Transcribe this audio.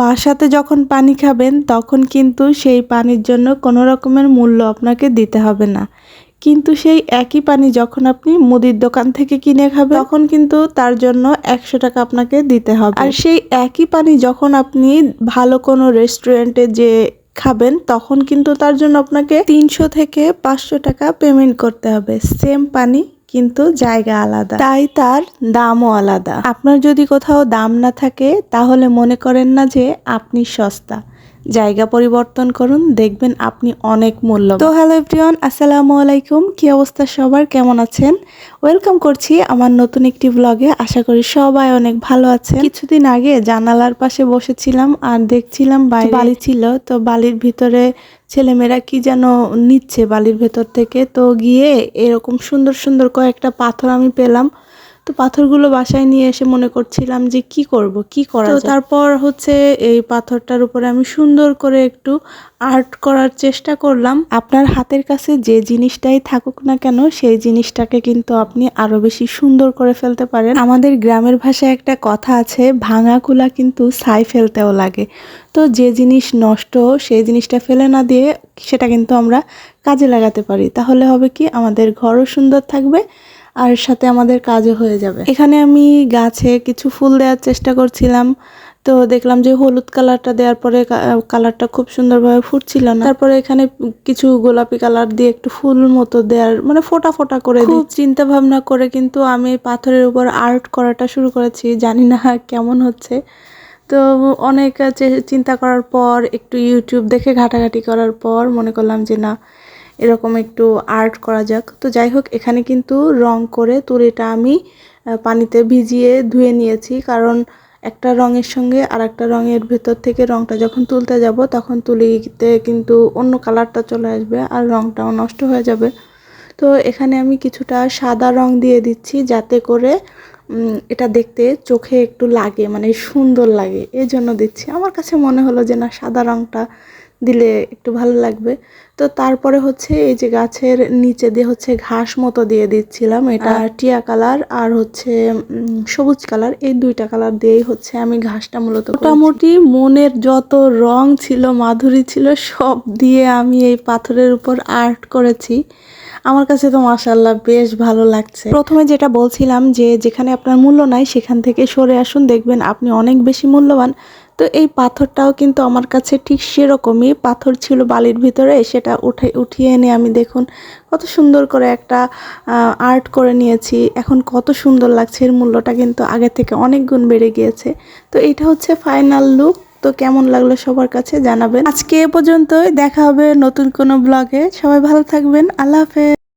বাসাতে যখন পানি খাবেন, তখন কিন্তু সেই পানির জন্য কোনো রকমের মূল্য আপনাকে দিতে হবে না। কিন্তু সেই একই পানি যখন আপনি মুদির দোকান থেকে কিনে খাবেন, তখন কিন্তু তার জন্য একশো টাকা আপনাকে দিতে হবে। আর সেই একই পানি যখন আপনি ভালো কোনো রেস্টুরেন্টে যে খাবেন, তখন কিন্তু তার জন্য আপনাকে তিনশো থেকে পাঁচশো টাকা পেমেন্ট করতে হবে। সেম পানি কিন্তু জায়গা আলাদা। তাই তার দামও আলাদা। আপনার যদি কোথাও দাম না থাকে, তাহলে মনে করেন না যে আপনি সস্তা। জায়গা পরিবর্তন করুন দেখবেন আপনি অনেক মূল্য তো হ্যালো এভরিওয়ান আসসালামু আলাইকুম। কি অবস্থা সবার? কেমন আছেন? ওয়েলকাম করছি আমার নতুন একটি ব্লগে আশা করি সবাই অনেক ভালো আছেন। কিছুদিন আগে জানালার পাশে বসেছিলাম আর দেখছিলাম বাইরে বালি ছিল তো বালির ভিতরে ছেলেমেয়েরা কি যেন নিচ্ছে বালির ভেতর থেকে। তো গিয়ে এরকম সুন্দর সুন্দর কয়েকটা পাথর আমি পেলাম। তো পাথরগুলো বাসায় নিয়ে এসে মনে করছিলাম যে কি করব কি করা তো তারপর হচ্ছে এই পাথরটার উপরে আমি সুন্দর করে একটু আর্ট করার চেষ্টা করলাম। আপনার হাতের কাছে যে জিনিসটাই থাকুক না কেন সেই জিনিসটাকে কিন্তু আপনি আরও বেশি সুন্দর করে ফেলতে পারেন। আমাদের গ্রামের ভাষায় একটা কথা আছে ভাঙা কুলা কিন্তু ছাই ফেলতেও লাগে। তো যে জিনিস নষ্ট সেই জিনিসটা ফেলে না দিয়ে সেটা কিন্তু আমরা কাজে লাগাতে পারি। তাহলে হবে কি আমাদের ঘরও সুন্দর থাকবে আর সাথে আমাদের কাজও হয়ে যাবে। এখানে আমি গাছে কিছু ফুল দেওয়ার চেষ্টা করছিলাম। তো দেখলাম যে হলুদ কালারটা দেওয়ার পরে কালারটা খুব সুন্দরভাবে ফুটছিল না। তারপরে এখানে কিছু গোলাপি কালার দিয়ে একটু ফুল মতো দেওয়ার মানে ফোটা ফোটা করে খুব চিন্তা ভাবনা করে কিন্তু আমি পাথরের উপর আর্ট করাটা শুরু করেছি। জানি না কেমন হচ্ছে। তো অনেক চিন্তা করার পর, একটু ইউটিউব দেখে ঘাটাঘাটি করার পর মনে করলাম যে না এরকম একটু আর্ট করা যাক। তো যাই হোক, এখানে কিন্তু রং করে তুলিটা আমি পানিতে ভিজিয়ে ধুয়ে নিয়েছি। কারণ একটা রঙের সঙ্গে আর একটা রঙের ভেতর থেকে রংটা যখন তুলতে যাব, তখন তুলিতে কিন্তু অন্য কালারটা চলে আসবে আর রংটাও নষ্ট হয়ে যাবে। তো এখানে আমি কিছুটা সাদা রং দিয়ে দিচ্ছি যাতে করে এটা দেখতে চোখে একটু লাগে মানে সুন্দর লাগে। এই জন্য দিচ্ছি। আমার কাছে মনে হলো যে না, সাদা রংটা দিলে একটু ভালো লাগবে। তো তারপরে হচ্ছে এই যে গাছের নিচে দিয়ে হচ্ছে ঘাস মতো দিয়ে দিচ্ছিলাম। এটা টিয়া কালার আর হচ্ছে সবুজ কালার। এই দুইটা কালার দিয়েই হচ্ছে আমি ঘাসটা মূলত মোটামুটি মনের যত রং ছিল মাধুরী ছিল সব দিয়ে আমি এই পাথরের উপর আর্ট করেছি। আমার কাছে তো মাসাল্লাহ বেশ ভালো লাগছে। প্রথমে যেটা বলছিলাম যে যেখানে আপনার মূল্য নাই সেখান থেকে সরে আসুন। দেখবেন আপনি অনেক বেশি মূল্যবান। তো এই পাথরটাও কিন্তু আমার কাছে ঠিক সেরকমই। পাথর ছিল বালির ভিতরে, সেটা উঠে, উঠিয়ে এনে আমি দেখুন কত সুন্দর করে একটা আর্ট করে নিয়েছি। এখন কত সুন্দর লাগছে, এর মূল্যটা কিন্তু আগে থেকে অনেক গুণ বেড়ে গিয়েছে। তো এটা হচ্ছে ফাইনাল লুক তো কেমন লাগল সবার কাছে জানাবেন। আজকে এ পর্যন্তই, দেখা হবে নতুন কোনো ব্লগে সবাই ভালো থাকবেন, আল্লাহ হাফেজ।